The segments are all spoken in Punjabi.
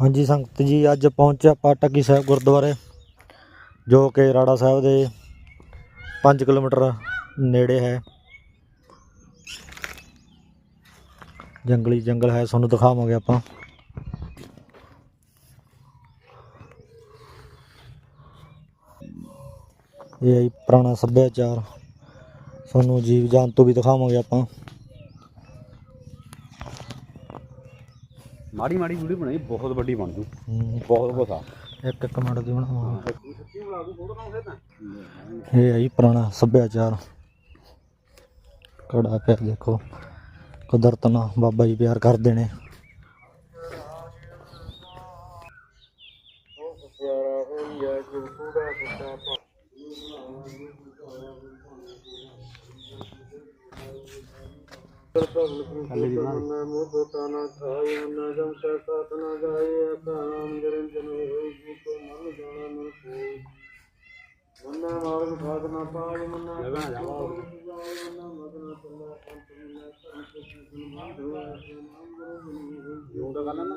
ਹਾਂਜੀ, ਸੰਗਤ ਜੀ, ਅੱਜ ਪਹੁੰਚਿਆ ਆਪਾਂ ਟੱਕੀ ਸਾਹਿਬ ਗੁਰਦੁਆਰੇ, ਜੋ ਕਿ ਰਾੜਾ ਸਾਹਿਬ ਦੇ 5 ਕਿਲੋਮੀਟਰ ਨੇੜੇ ਹੈ। ਜੰਗਲੀ ਜੰਗਲ ਹੈ, ਤੁਹਾਨੂੰ ਦਿਖਾਵਾਂਗੇ ਆਪਾਂ। ਇਹ ਪੁਰਾਣਾ ਸੱਭਿਆਚਾਰ, ਤੁਹਾਨੂੰ ਜੀਵ ਜੰਤੂ ਵੀ ਦਿਖਾਵਾਂਗੇ ਆਪਾਂ। ਮਾੜੀ ਮਾੜੀ ਵੀਡੀਓ ਬਣਾਈ ਬਹੁਤ ਵੱਡੀ ਬਣ ਜੂ। ਬਹੁਤ ਬਸਾ ਇੱਕ ਇੱਕ ਮਿੰਟ ਦੀ ਬਣਾਵਾਂਗੇ ਇਹ ਹੈ ਜੀ ਪੁਰਾਣਾ ਸੱਭਿਆਚਾਰ। ਕੜਾ ਪਿਆ ਦੇਖੋ ਕੁਦਰਤ ਨਾਲ ਬਾਬਾ ਜੀ ਪਿਆਰ ਕਰਦੇ ਨੇ। ਥੱਲੇ ਦੀ ਬਣਾ ਲੈ ਬਣਾ ਜਾ ਉਹ ਤਾਂ ਗੱਲ ਨਾ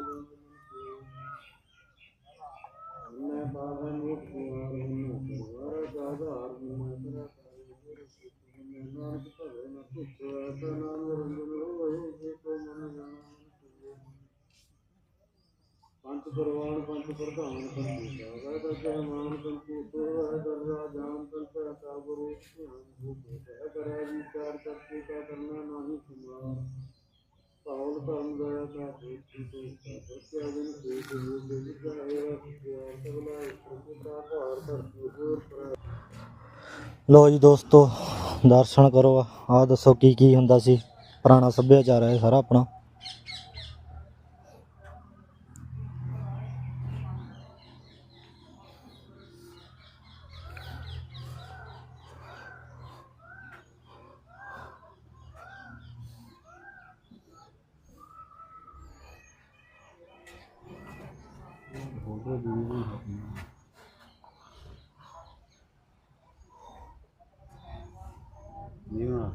ਪੰਜ ਪਰਵਾਨ ਪੰਜ ਪ੍ਰਧਾਨ ਪੰਜ ਸਾਗਾ ਦਸ ਮਾਨ ਪੰਜ ਤੋਹ ਦਰਜਾ ਜਾਨ ਪੰਜ ਤਾਬਰੂ ਹੈ ਕਰਿਆ ਵਿਚਾਰ ਕਰਕੇ ਕਾ ਕਰਨਾ ਨਹੀਂ ਸੁਣਾ ਪਾਉਲ ਕਰਮ ਦਇਆ ਦਾ ਦੇਤੀ ਤੇ ਸਤਿਆ ਦਿਨ ਤੇ ਗੁਰੂ ਦੇ ਵਿਚਾਰੇ ਪਿਆਰ ਸਗਲਾ ਪ੍ਰਭੂ ਦਾ ਭਾਰ ਧਰਤੀ ਹੋਰ ਪਰ ਲੋ ਜੀ ਦੋਸਤੋ, ਦਰਸ਼ਨ ਕਰੋ ਆਹ ਦੱਸੋ ਕੀ ਕੀ ਹੁੰਦਾ ਸੀ? ਪੁਰਾਣਾ ਸੱਭਿਆਚਾਰ ਹੈ ਸਾਰਾ ਆਪਣਾ। ਫੋਟੋ ਵੀਡੀਓ ਨਹੀਂ ਬਣਾ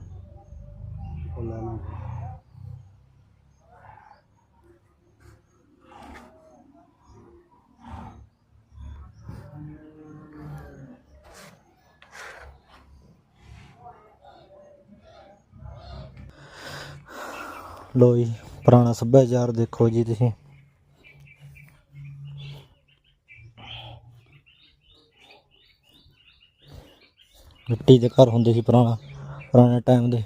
ਉਹ ਲੈਣਾ ਲੋ ਜੀ ਪੁਰਾਣਾ ਸੱਭਿਆਚਾਰ ਦੇਖੋ ਜੀ ਤੁਸੀਂ। ਮਿੱਟੀ ਦੇ ਘਰ ਹੁੰਦੇ ਸੀ ਪੁਰਾਣਾ ਪੁਰਾਣੇ ਟਾਈਮ ਦੇ।